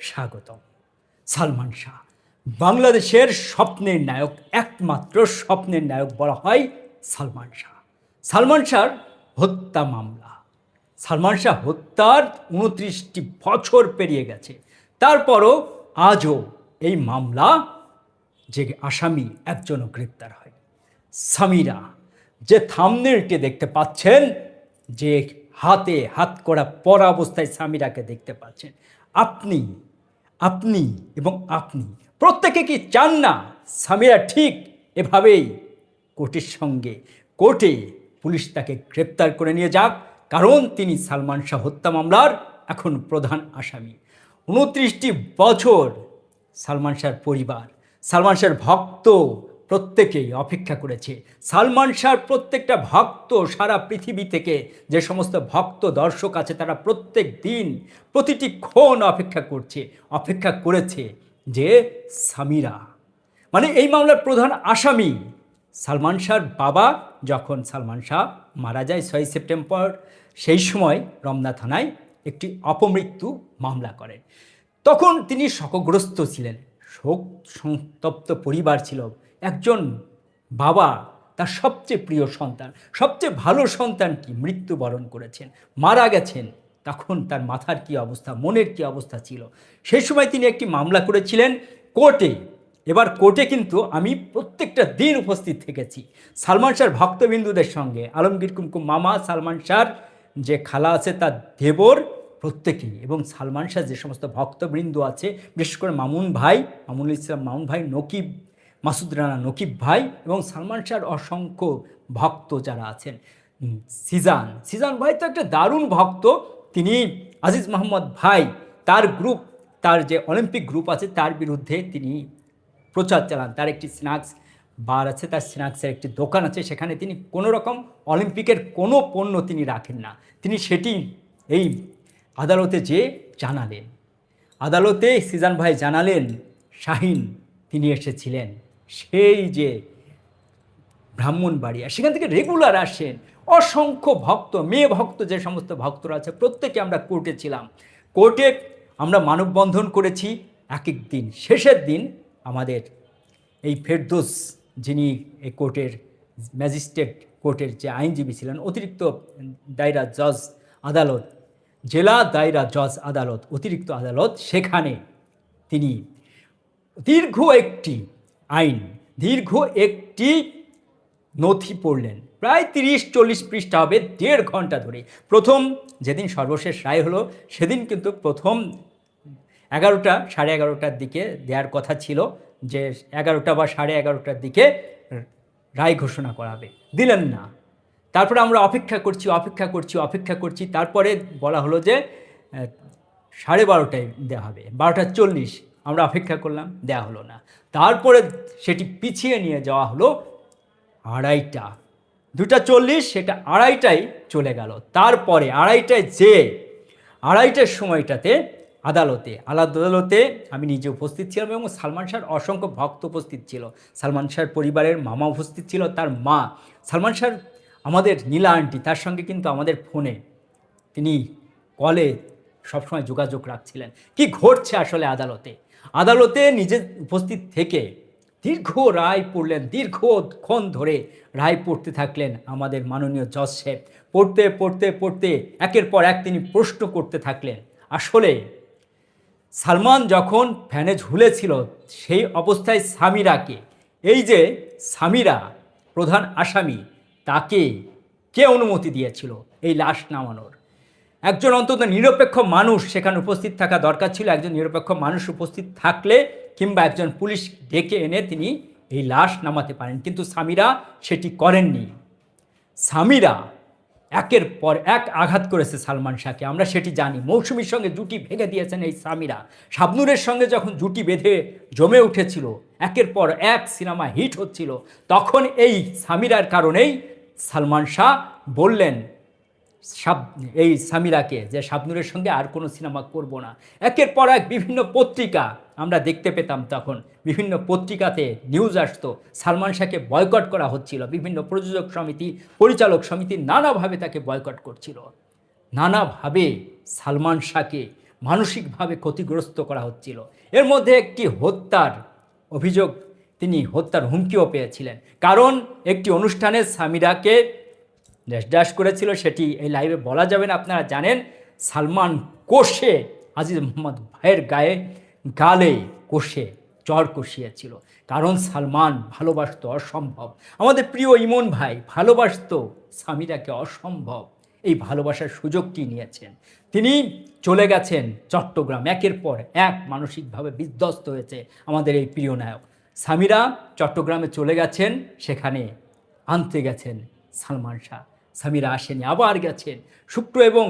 স্বাগতম। সালমান শাহ, বাংলাদেশের স্বপ্নের নায়ক, একমাত্র স্বপ্নের নায়ক বলা হয় সালমান শাহ। সালমান শাহর হত্যা মামলা। সালমান শাহ হত্যার উনত্রিশটি বছর পেরিয়ে গেছে। তারপরও আজও এই মামলা যে আসামি একজনও গ্রেপ্তার হয়। সামিরা, যে থামনেলটি দেখতে পাচ্ছেন, যে হাতে হাত করা পরা অবস্থায় সামিরাকে দেখতে পাচ্ছেন, আপনি আপনি এবং আপনি। প্রত্যেকে কি চান না? সামিরা ঠিক এভাবেই কোর্টের সঙ্গে কোর্টে পুলিশ তাকে গ্রেপ্তার করে নিয়ে যাক, কারণ তিনি সালমান শাহ হত্যা মামলার এখন প্রধান আসামি। উনত্রিশটি বছর সালমান শাহর পরিবার, সালমান শাহর ভক্ত প্রত্যেকেই অপেক্ষা করেছে। সালমান শাহর প্রত্যেকটা ভক্ত সারা পৃথিবী থেকে যে সমস্ত ভক্ত, দর্শক আছে, তারা প্রত্যেক দিন প্রতিটি ক্ষণ অপেক্ষা করছে, অপেক্ষা করেছে যে সামিরা। মানে এই মামলার প্রধান আসামি সালমান শাহর বাবা যখন সালমান শাহ মারা যায় ছয় সেপ্টেম্বর, সেই সময় রমনা থানায় একটি অপমৃত্যু মামলা করেন। তখন তিনি শোকগ্রস্ত ছিলেন, শোক সন্তপ্ত পরিবার ছিল। একজন বাবা তার সবচেয়ে প্রিয় সন্তান, সবচেয়ে ভালো সন্তান সন্তানটি মৃত্যুবরণ করেছেন, মারা গেছেন, তখন তার মাথার কি অবস্থা, মনের কি অবস্থা ছিল? সেই সময় তিনি একটি মামলা করেছিলেন কোর্টে। এবার কোর্টে কিন্তু আমি প্রত্যেকটা দিন উপস্থিত থেকেছি। সালমান শাহর ভক্তবিন্দুদের সঙ্গে, আলমগীর কুমকুম মামা, সালমান শাহর যে খালা আছে তার দেবর প্রত্যেকেই এবং সালমান শাহ যে সমস্ত ভক্তবৃন্দ আছে, বিশেষ করে মামুন ভাই, মামুনুল ইসলাম মামুন ভাই, নকিব মাসুদ রানা নকিব ভাই এবং সালমান শাহর অসংখ্য ভক্ত যারা আছেন। সিজান। সিজান ভাই তো একটা দারুণ ভক্ত। তিনি আজিজ মোহাম্মদ ভাই, তার গ্রুপ তার যে অলিম্পিক গ্রুপ আছে, তার বিরুদ্ধে তিনি প্রচার চালান। তার একটি স্ন্যাক্স বার আছে, তার স্ন্যাক্সের একটি দোকান আছে, সেখানে তিনি কোনো রকম অলিম্পিকের কোনো পণ্য তিনি রাখেন না। তিনি সেটি এই আদালতে যে জানালেন। আদালতে সিজান ভাই জানালেন, শাহিন, তিনি এসেছিলেন। সেই যে ব্রাহ্মণবাড়িয়া সেখান থেকে রেগুলার আসেন। অসংখ্য ভক্ত, মেয়ে ভক্ত, যে সমস্ত ভক্তরা আছে প্রত্যেকে আমরা কোর্টে ছিলাম। কোর্টে আমরা মানববন্ধন করেছি। এক এক দিন শেষের দিন আমাদের এই ফেরদোস যিনি এই কোর্টের ম্যাজিস্ট্রেট কোর্টের যে আইনজীবী ছিলেন, অতিরিক্ত দায়রা জজ আদালত, জেলা দায়রা জজ আদালত, অতিরিক্ত আদালত, সেখানে তিনি দীর্ঘ একটি আইন। দীর্ঘ একটি নথি পড়লেন। প্রায় তিরিশ চল্লিশ পৃষ্ঠা হবে দেড় ঘণ্টা ধরে। প্রথম যেদিন সর্বশেষ রায় হলো, সেদিন কিন্তু প্রথম এগারোটা, সাড়ে এগারোটার দিকে দেওয়ার কথা ছিল যে এগারোটা বা সাড়ে এগারোটার দিকে রায় ঘোষণা করাবে দিলেন না। তারপরে আমরা অপেক্ষা করছি অপেক্ষা করছি অপেক্ষা করছি। তারপরে বলা হলো যে সাড়ে বারোটায় দেওয়া হবে, বারোটা চল্লিশ। আমরা অপেক্ষা করলাম, দেয়া হলো না। তারপরে সেটি পিছিয়ে নিয়ে যাওয়া হলো আড়াইটা। দুটা চল্লিশ, সেটা আড়াইটায় চলে গেল। তারপরে আড়াইটায় যে, আড়াইটার সময়টাতে আদালতে আদালতে আমি নিজে উপস্থিত ছিলাম এবং সালমান শাহর অসংখ্য ভক্ত উপস্থিত ছিল। সালমান শাহর পরিবারের মামা উপস্থিত ছিল, তার মা। সালমান শাহর আমাদের নীলা আন্টি, তার সঙ্গে কিন্তু আমাদের ফোনে তিনি কলে সবসময় যোগাযোগ রাখছিলেন। কি ঘটছে আসলে আদালতে? আদালতে নিজে উপস্থিত থেকে দীর্ঘ রায় পড়লেন দীর্ঘক্ষণ ধরে রায় পড়তে থাকলেন আমাদের মাননীয় জজ সাহেব। পড়তে পড়তে পড়তে একের পর এক তিনি প্রশ্ন করতে থাকলেন, আসলে সালমান যখন ফ্যানে ঝুলেছিল সেই অবস্থায় সামিরাকে, এই যে সামিরা প্রধান আসামি, তাকে কে অনুমতি দিয়েছিল এই লাশ নামানোর? একজন অন্তত নিরপেক্ষ মানুষ সেখানে উপস্থিত থাকা দরকার ছিল। একজন নিরপেক্ষ মানুষ উপস্থিত থাকলে কিংবা একজন পুলিশ ডেকে এনে তিনি এই লাশ নামাতে পারেন। কিন্তু স্বামীরা সেটি করেননি। স্বামীরা একের পর এক আঘাত করেছে সালমান শাহকে। আমরা সেটি জানি। মৌসুমীর সঙ্গে জুটি ভেঙে দিয়েছেন এই স্বামীরা। শাবনুরের সঙ্গে যখন জুটি বেঁধে জমে উঠেছিল, একের পর এক সিনেমা হিট হচ্ছিল, তখন এই স্বামীরার কারণেই সালমান শাহ বললেন সাব এই সামিরাকে যে শাবনুরের সঙ্গে আর কোনো সিনেমা করব না। একের পর এক বিভিন্ন পত্রিকা আমরা দেখতে পেতাম তখন। বিভিন্ন পত্রিকাতে নিউজ আসতো। সালমান শাহকে বয়কট করা হচ্ছিল। বিভিন্ন প্রযোজক সমিতি, পরিচালক সমিতি নানাভাবে তাকে বয়কট করছিল। নানাভাবে সালমান শাহকে মানসিকভাবে ক্ষতিগ্রস্ত করা হচ্ছিল। এর মধ্যে একটি হত্যার অভিযোগ, তিনি হত্যার হুমকিও পেয়েছিলেন। কারণ একটি অনুষ্ঠানে সামিরাকে ড্যাশ করেছিল সেটি এই লাইভে বলা যাবে না, আপনারা জানেন। সালমান কোষে, আজিজ মোহাম্মদ ভাইয়ের গায়ে গালে কোষে, চর কষিয়েছিল। কারণ সালমান ভালোবাসতো অসম্ভব। আমাদের প্রিয় ইমন ভাই ভালোবাসতো স্বামীরাকে অসম্ভব। এই ভালোবাসার সুযোগটি নিয়েছেন। তিনি চলে গেছেন চট্টগ্রাম। একের পর এক মানসিকভাবে বিধ্বস্ত হয়েছে আমাদের এই প্রিয় নায়ক। স্বামীরা চট্টগ্রামে চলে গেছেন, সেখানে আনতে গেছেন সালমান শাহ। সামিরা আসেনি, আবার গেছেন। শুক্র এবং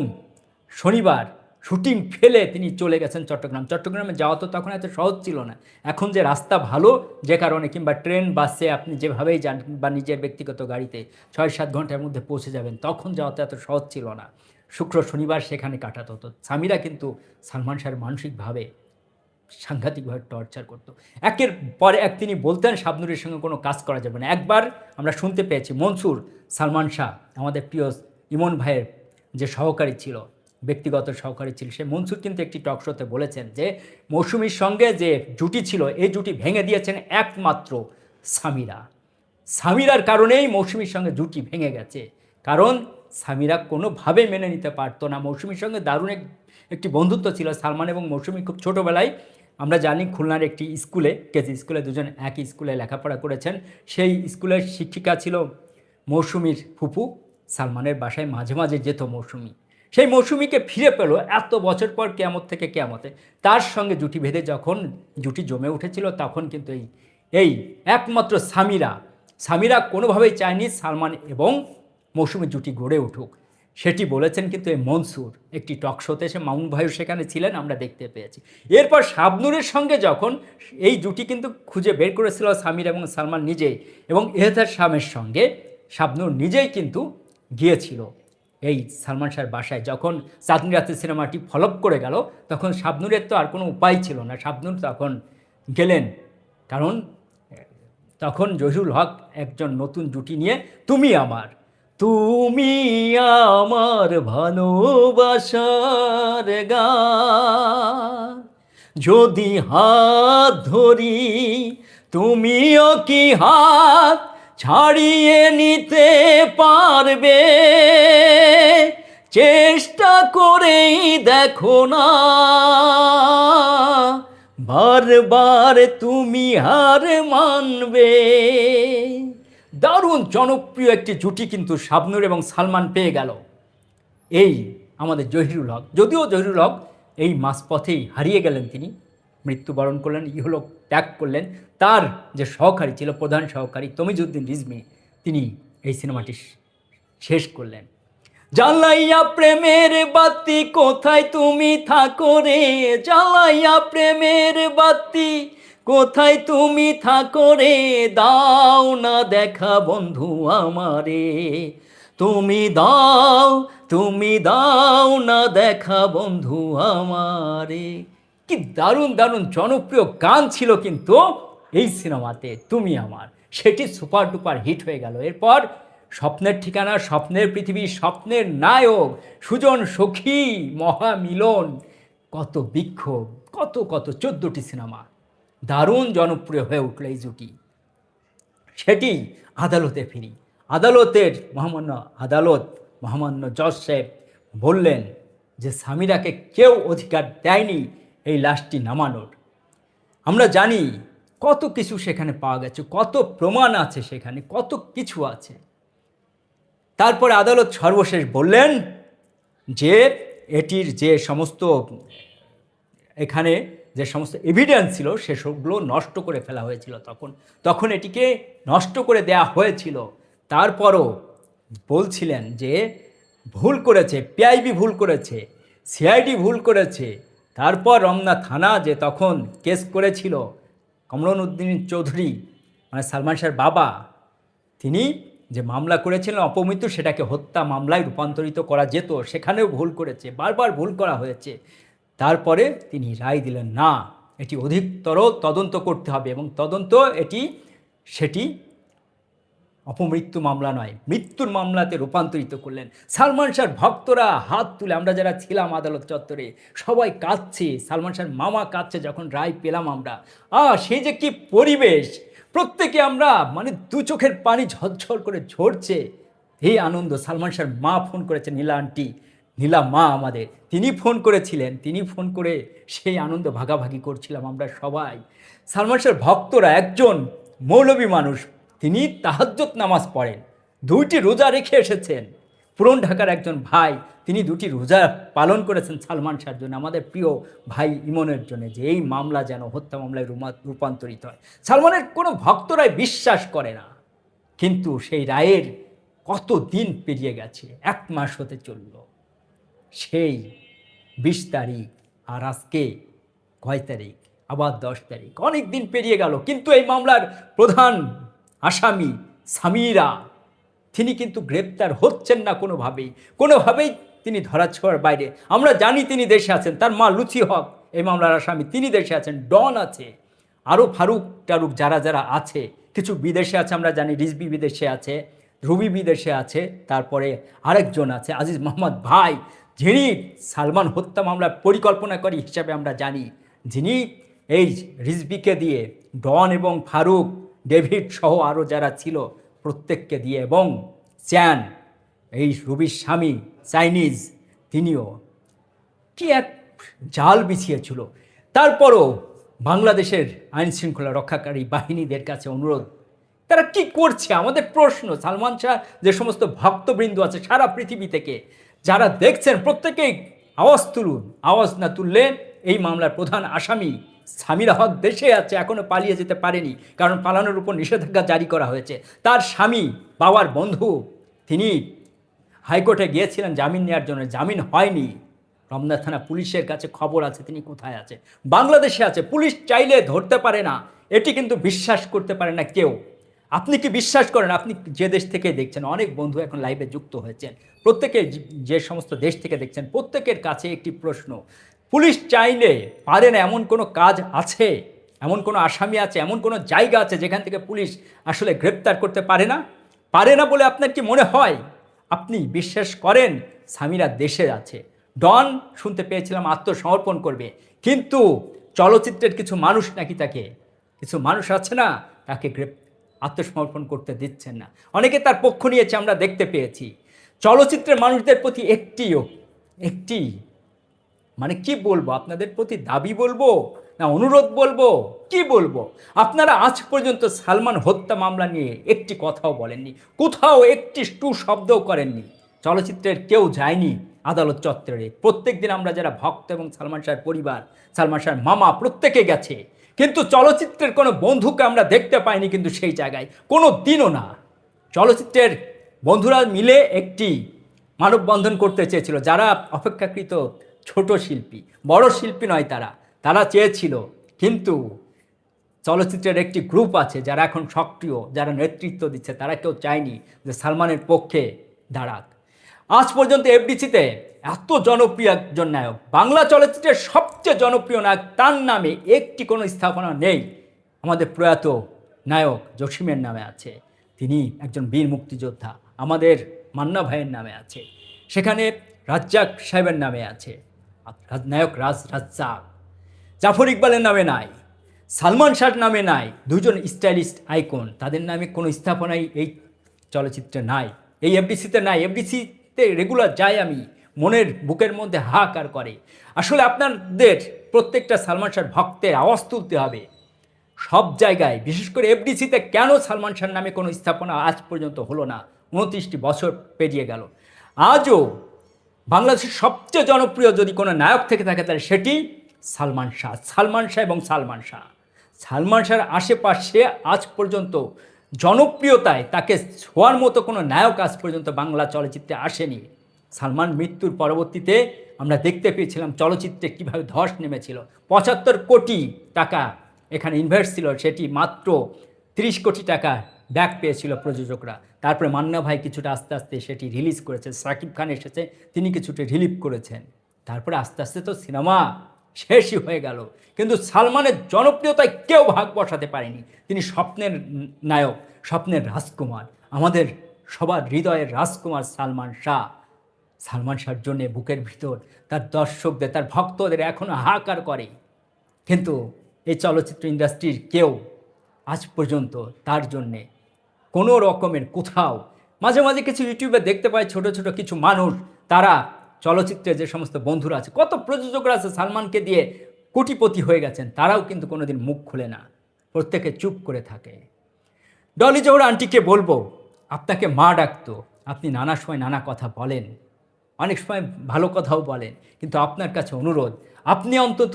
শনিবার শুটিং ফেলে তিনি চলে গেছেন চট্টগ্রাম। চট্টগ্রামে যাওয়া তো তখন এত সহজ ছিল না। এখন যে রাস্তা ভালো, যে কারণে কিংবা ট্রেন, বাসে আপনি যেভাবেই যান বা নিজের ব্যক্তিগত গাড়িতে ছয় সাত ঘণ্টার মধ্যে পৌঁছে যাবেন, তখন যাওয়া তো এত সহজ ছিল না। শুক্র, শনিবার সেখানে কাটাতে। হতো সামিরা কিন্তু সালমান শাহের মানসিকভাবে সাংঘাতিকভাবে টর্চার করতো। একের পর এক তিনি বলতেন, শাবনুরের সঙ্গে কোনো কাজ করা যাবে না। একবার আমরা শুনতে পেয়েছি, মনসুর সালমান শাহ, আমাদের প্রিয় ইমন ভাইয়ের যে সহকারী ছিল, ব্যক্তিগত সহকারী ছিল, সে মনসুর কিন্তু একটি টক শোতে বলেছেন যে, মৌসুমীর সঙ্গে যে জুটি ছিল, এই জুটি ভেঙে দিয়েছেন একমাত্র সামিরা। সামিরার কারণেই মৌসুমীর সঙ্গে জুটি ভেঙে গেছে। কারণ সামিরা কোনোভাবে মেনে নিতে পারতো না। মৌসুমীর সঙ্গে দারুণ এক, একটি বন্ধুত্ব ছিল সালমান এবং মৌসুমী খুব ছোটোবেলায় আমরা জানি খুলনার একটি স্কুলে, কেজি স্কুলে দুজন একই স্কুলে লেখাপড়া করেছেন। সেই স্কুলের শিক্ষিকা ছিল মৌসুমীর ফুপু, সালমানের বাসায় মাঝে মাঝে যেত মৌসুমী। সেই মৌসুমীকে ফিরে পেল এত বছর পর কেয়ামত থেকে কেয়ামতে। তার সঙ্গে জুটি ভেদে যখন জুটি জমে উঠেছিল তখন কিন্তু এই এই একমাত্র সামিরা সামিরা কোনোভাবেই চায়নি সালমান এবং মৌসুমী জুটি গড়ে উঠুক। সেটি বলেছেন কিন্তু এই মনসুর, একটি টক শোতে এসে মামুন ভাইও সেখানে ছিলেন, আমরা দেখতে পেয়েছি। এরপর শাবনুরের সঙ্গে যখন এই জুটি কিন্তু খুঁজে বের করেছিল সামির এবং সালমান নিজেই, এবং এহতার শামের সঙ্গে শাবনুর নিজেই কিন্তু গিয়েছিল এই সালমান শাহের বাসায়। যখন চাঁদনি রাতের সিনেমাটি ফলপ করে গেল, তখন শাবনুরের তো আর কোনো উপায় ছিল না। শাবনুর তখন গেলেন, কারণ তখন জহিরুল হক একজন নতুন জুটি নিয়ে, তুমি আমার। তুমি আমার ভালোবাসার গান যদি হাত ধরি, তুমিও কি হাত ছাড়িয়ে নিতে পারবে? চেষ্টা করেই দেখো না। বারবার তুমি হার মানবে। দারুণ জনপ্রিয় একটি জুটি কিন্তু শাবনুর এবং সালমান পেয়ে গেল। এই আমাদের জহিরুল হক। যদিও জহিরুল হক এই মাঝপথেই হারিয়ে গেলেন তিনি, মৃত্যুবরণ করলেন, ইহলোক ত্যাগ করলেন। তার যে সহকারী ছিল, প্রধান সহকারী তমিজুদ্দিন রিজমি তিনি এই সিনেমাটি শেষ করলেন। জ্বালাইয়া প্রেমের বাতি, কোথায় তুমি থাকো রে? জ্বালাইয়া প্রেমের বাতি কোথায় তুমি থাকো রে? দাও না দেখা বন্ধু আমারে। তুমি দাও তুমি দাও না দেখা বন্ধু আমারে। কি দারুণ দারুণ জনপ্রিয় গান ছিল কিন্তু এই সিনেমাতে, তুমি আমার। সেটি সুপার ডুপার হিট হয়ে গেল। এরপর স্বপ্নের ঠিকানা, স্বপ্নের পৃথিবী, স্বপ্নের নায়ক, সুজন, সখী, মহামিলন। কত বিক্ষোভ, কত কত, চোদ্দোটি সিনেমা। দারুণ জনপ্রিয় হয়ে উঠল এই জুটি। সেটি আদালতে ফিরি। আদালতের মহামান্য আদালত মহামান্য জজ সাহেব বললেন যে স্বামীরাকে কেউ অধিকার দেয়নি এই লাশটি নামানোর। আমরা জানি কত কিছু সেখানে পাওয়া গেছে, কত প্রমাণ আছে সেখানে, কত কিছু আছে। তারপরে আদালত সর্বশেষ বললেন যে এটির যে সমস্ত এখানে যে সমস্ত এভিডেন্স ছিল, সেসবগুলো নষ্ট করে ফেলা হয়েছিল তখন। তখন এটিকে নষ্ট করে দেয়া হয়েছিল। তারপরও বলছিলেন যে, ভুল করেছে পিআইবি ভুল করেছে সিআইডি ভুল করেছে। তারপর রমনা থানা যে তখন কেস করেছিল কমরন উদ্দিন চৌধুরী মানে সালমান শাহর বাবা, তিনি যে মামলা করেছিলেন অপমৃত্যু, সেটাকে হত্যা মামলায় রূপান্তরিত করা যেত, সেখানেও ভুল করেছে, বারবার ভুল করা হয়েছে। তারপরে তিনি রায় দিলেন, না, এটি অধিকতর তদন্ত করতে হবে এবং তদন্ত এটি, সেটি অপমৃত্যু মামলা নয়, মৃত্যুর মামলাতে রূপান্তরিত করলেন। সালমান শাহর ভক্তরা হাত তুলে, আমরা যারা ছিলাম আদালত চত্বরে, সবাই কাঁদছে। সালমান শাহর মামা কাঁদছে যখন রায় পেলাম আমরা। আ, সে যে কি পরিবেশ! প্রত্যেকে আমরা মানে দু চোখের পানি ঝরঝর করে ঝরছে। এই আনন্দ, সালমান শাহর মা ফোন করেছে নীলা আন্টি নীলা মা আমাদের। তিনি ফোন করেছিলেন, তিনি ফোন করে সেই আনন্দ ভাগাভাগি করছিলাম আমরা সবাই। সালমান শাহর ভক্তরা একজন মৌলবী মানুষ, তিনি তাহাজ্জত নামাজ পড়েন, দুইটি রোজা রেখে এসেছেন। পুরন ঢাকার একজন ভাই, তিনি দুটি রোজা পালন করেছেন সালমান শাহর জন্য। আমাদের প্রিয় ভাই ইমনের জন্য, যে এই মামলা যেন, হত্যা মামলায় রূপান্তরিত হয়। সালমানের কোনো ভক্তরাই বিশ্বাস করে না, কিন্তু সেই রায়ের কত দিন পেরিয়ে গেছে, এক মাস হতে চলল। সেই বিশ তারিখ আর আজকে কয় তারিখ? আবার দশ তারিখ। অনেক দিন পেরিয়ে গেল, কিন্তু এই মামলার প্রধান আসামি সামিরা, তিনি কিন্তু গ্রেপ্তার হচ্ছেন না কোনোভাবেই। কোনোভাবেই তিনি ধরাছোঁয়ার বাইরে। আমরা জানি তিনি দেশে আছেন, তার মা লুচি হক, এই মামলার আসামি। তিনি দেশে আছেন, ডন আছে, আরও ফারুক টারুক যারা যারা আছে, কিছু বিদেশে আছে আমরা জানি রিজবি বিদেশে আছে রুবি বিদেশে আছে, তারপরে আরেকজন আছে, আজিজ মোহাম্মদ ভাই। যিনি সালমান হত্যা মামলার পরিকল্পনাকারী হিসাবে আমরা জানি, যিনি এই রিজবিকে দিয়ে ডন এবং ফারুক, ডেভিড সহ আরও যারা ছিল প্রত্যেককে দিয়ে এবং চ্যান এই রুবির স্বামী চাইনিজ, তিনিও কি এক জাল বিছিয়েছিল। তারপরও বাংলাদেশের আইন শৃঙ্খলা রক্ষাকারী বাহিনীদের কাছে অনুরোধ, তারা কি করছে? আমাদের প্রশ্ন, সালমান শাহ যে সমস্ত ভক্তবৃন্দ আছে সারা পৃথিবী থেকে যারা দেখছেন প্রত্যেকেই আওয়াজ তুলুন, আওয়াজ না তুললে এই মামলার প্রধান আসামি স্বামীর হক দেশে আছে এখনও পালিয়ে যেতে পারেনি, কারণ পালানোর উপর নিষেধাজ্ঞা জারি করা হয়েছে। তার স্বামী বাবার বন্ধু, তিনি হাইকোর্টে গিয়েছিলেন জামিন নেওয়ার জন্য, জামিন হয়নি। রমনা থানা পুলিশের কাছে খবর আছে, তিনি কোথায় আছে? বাংলাদেশে আছে, পুলিশ চাইলে ধরতে পারে না, এটি কিন্তু বিশ্বাস করতে পারে না কেউ। আপনি কি বিশ্বাস করেন? আপনি যে দেশ থেকে দেখছেন, অনেক বন্ধু এখন লাইভে যুক্ত হয়েছেন। প্রত্যেকে যে- সমস্ত দেশ থেকে দেখছেন, প্রত্যেকের কাছে একটি প্রশ্ন। পুলিশ চাইলে পারে না এমন কোনো কাজ আছে? এমন কোনো আসামি আছে? এমন কোনো জায়গা আছে যেখান থেকে পুলিশ আসলে গ্রেপ্তার করতে পারে না? পারে না বলে আপনার কি মনে হয়? আপনি বিশ্বাস করেন স্বামীরা দেশে আছে। ডন শুনতে পেয়েছিলাম, আত্মসমর্পণ করবে। কিন্তু চলচ্চিত্রের কিছু মানুষ নাকি তাকে? কিছু মানুষ আছে না তাকে গ্রেপ আত্মসমর্পণ করতে দিচ্ছেন না। অনেকে তার পক্ষ নিয়েছে আমরা দেখতে পেয়েছি, চলচ্চিত্রের মানুষদের প্রতি একটিও, একটি মানে কি বলব, আপনাদের প্রতি দাবি বলব না অনুরোধ বলব? কি বলব? আপনারা আজ পর্যন্ত সালমান হত্যা মামলা নিয়ে একটি কথাও বলেননি, কোথাও একটি টু শব্দও করেননি। চলচ্চিত্রের কেউ যায়নি আদালত চত্বরে। প্রত্যেক দিন আমরা যারা ভক্ত এবং সালমান শাহের পরিবার, সালমান শাহের মামা প্রত্যেকে গেছে। কিন্তু চলচ্চিত্রের কোনো বন্ধুকে আমরা দেখতে পাইনি কিন্তু সেই জায়গায়। কোনো দিনও না। চলচ্চিত্রের বন্ধুরা মিলে একটি মানববন্ধন করতে চেয়েছিল। যারা অপেক্ষাকৃত ছোট শিল্পী, বড় শিল্পী নয় তারা। তারা চেয়েছিল, কিন্তু চলচ্চিত্রের একটি গ্রুপ আছে যারা এখন সক্রিয়, যারা নেতৃত্ব দিচ্ছে, তারা কেউ চায়নি যে সালমানের পক্ষে দাঁড়াক। আজ পর্যন্ত এফডিসিতে এত জনপ্রিয় একজন নায়ক। বাংলা চলচ্চিত্রের সবচেয়ে জনপ্রিয় নায়ক, তার নামে একটি কোনো স্থাপনা নেই। আমাদের প্রয়াত নায়ক জসিমের নামে আছে। তিনি একজন বীর মুক্তিযোদ্ধা, আমাদের মান্না ভাইয়ের নামে আছে। সেখানে রাজ্জাক সাহেবের নামে আছে। নায়ক রাজ, রাজ্জাক। জাফর ইকবালের নামে নাই। সালমান শাহর নামে নাই। দুজন স্টাইলিস্ট আইকন, তাদের নামে কোনো স্থাপনাই এই চলচ্চিত্রে নাই। এই এফডিসিতে নাই। এফডিসিতে রেগুলার যাই আমি। মনের বুকের মধ্যে হাহাকার করে। আসলে আপনাদের প্রত্যেকটা সালমান শাহর ভক্তের আওয়াজ তুলতে হবে। সব জায়গায়, বিশেষ করে এফডিসিতে কেন সালমান শাহর নামে কোনো স্থাপনা আজ পর্যন্ত হলো না? উনত্রিশটি বছর পেরিয়ে গেল। আজও বাংলাদেশের সবচেয়ে জনপ্রিয় যদি কোনো নায়ক থেকে থাকে, তাহলে সেটি সালমান শাহ। সালমান শাহ এবং সালমান শাহ। সালমান শাহর আশেপাশে আজ পর্যন্ত জনপ্রিয়তায় তাকে ছোঁয়ার মতো কোনো নায়ক আজ পর্যন্ত বাংলা চলচ্চিত্রে আসেনি। সালমান মৃত্যুর পরবর্তীতে আমরা দেখতে পেয়েছিলাম চলচ্চিত্রে কীভাবে ধস নেমেছিল। পঁচাত্তর কোটি টাকা এখানে ইনভেস্ট ছিল, সেটি মাত্র তিরিশ কোটি টাকা ব্যাক পেয়েছিল প্রযোজকরা। তারপরে মান্না ভাই কিছুটা আস্তে আস্তে সেটি রিলিজ করেছে, সাকিব খান এসেছে, তিনি কিছুটা রিলিভ করেছেন। তারপরে আস্তে আস্তে তো সিনেমা শেষই হয়ে গেল। কিন্তু সালমানের জনপ্রিয়তায় কেউ ভাগ বসাতে পারেনি। তিনি স্বপ্নের নায়ক, স্বপ্নের রাজকুমার, আমাদের সবার হৃদয়ের রাজকুমার সালমান শাহ। সালমান শাহর জন্যে বুকের ভিতর তার দর্শকদের, তার ভক্তদের এখনও হাহাকার করে। কিন্তু এই চলচ্চিত্র ইন্ডাস্ট্রির কেউ আজ পর্যন্ত তার জন্যে কোনো রকমের কোথাও, মাঝে মাঝে কিছু ইউটিউবে দেখতে পাই ছোট ছোট কিছু মানুষ, তারা চলচ্চিত্রে যে সমস্ত বন্ধুরা আছে, কত প্রযোজকরা আছে সালমানকে দিয়ে কোটিপতি হয়ে গেছেন, তারাও কিন্তু কোনোদিন মুখ খুলে না, প্রত্যেকে চুপ করে থাকে। ডলি জোহর আন্টিকে বলব, আপনাকে মা ডাকতো, আপনি নানা সময় নানা কথা বলেন। অনেক সময় ভালো কথাও বলেন, কিন্তু আপনার কাছে অনুরোধ, আপনি অন্তত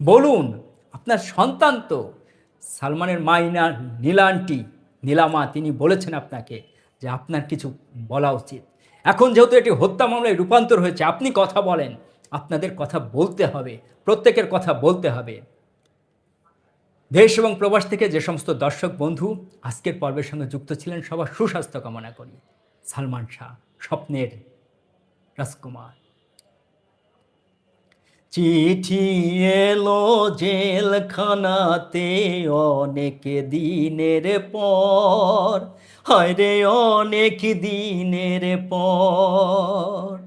বলুন, আপনার সন্তান তো সালমানের মাইনা নীলা আন্টি নীলামা তিনি বলেছেন আপনাকে যে আপনার কিছু বলা উচিত। এখন যেহেতু এটি হত্যা মামলায় রূপান্তর হয়েছে, আপনি কথা বলেন, আপনাদের কথা বলতে হবে, প্রত্যেকের কথা বলতে হবে। দেশ এবং প্রবাস থেকে যে সমস্ত দর্শক বন্ধু আজকের পর্বের সঙ্গে যুক্ত ছিলেন, সবার সুস্বাস্থ্য কামনা করি। সালমান শাহ, স্বপ্নের রাজকুমার। চিঠি এলো জেলখানাতে অনেক দিনের পর। হায় রে, অনেক দিনের পর।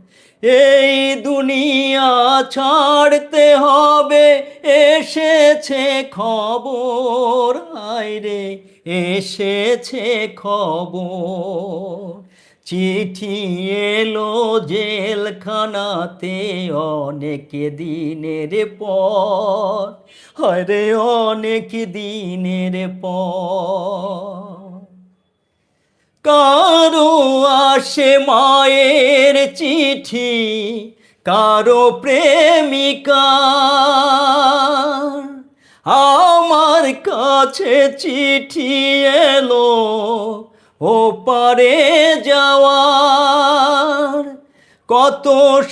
এই দুনিয়া ছাড়তে হবে, এসেছে খবর। হায় রে, এসেছে খবর। চিঠি এলো জেলখানাতে অনেক দিনের পর। হরে অনেক দিনের পর। কারও আসে মায়ের চিঠি, কারও প্রেমিকা। আমার কাছে চিঠি এলো ও পারে যাওয়ার, কত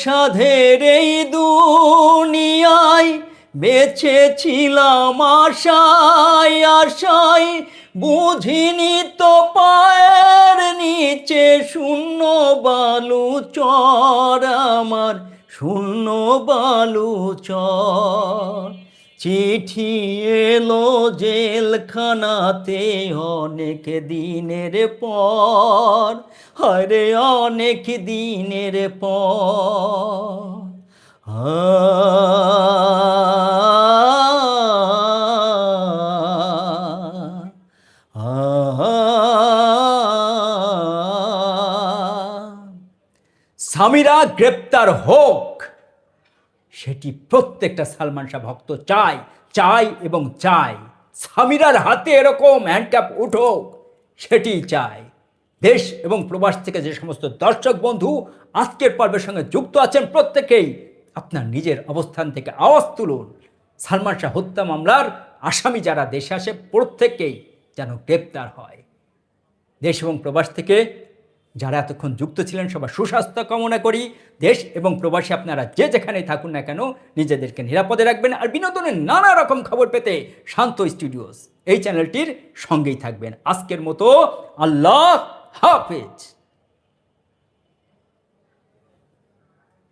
সাধের এই দুনিয়ায় বেছেছিলাম আশায় আশায় বুঝিনি তো পায়ের নিচে শূন্য বালু চর আমার, শূন্য বালু চর। চিঠি এলো জেলখানাতে অনেক দিনের পর। হরে অনেক দিনের পর। স্বামীরা গ্রেপ্তার হোক। সেটি প্রত্যেকটা সালমান শাহ ভক্ত চায় চায় এবং চায়। স্বামীরার হাতে এরকম হ্যান্ডক্যাপ উঠুক সেটি চায়। দেশ এবং প্রবাস থেকে যে সমস্ত দর্শক বন্ধু আজকের পর্বের সঙ্গে যুক্ত আছেন প্রত্যেকেই, আপনার নিজের অবস্থান থেকে আওয়াজ তুলুন। সালমান শাহ হত্যা মামলার আসামি যারা দেশে আসে প্রত্যেকেই যেন গ্রেপ্তার হয়। দেশ এবং প্রবাস থেকে যারা এতক্ষণ যুক্ত ছিলেন, সবার সুস্বাস্থ্য কামনা করি। দেশ এবং প্রবাসী আপনারা যে যেখানে থাকুন না কেন, নিজেদেরকে নিরাপদে রাখবেন আর বিনোদনের নানা রকম খবর পেতে শান্ত স্টুডিওস এই চ্যানেলটির সঙ্গেই থাকবেন। আজকের মতো আল্লাহ হাফেজ।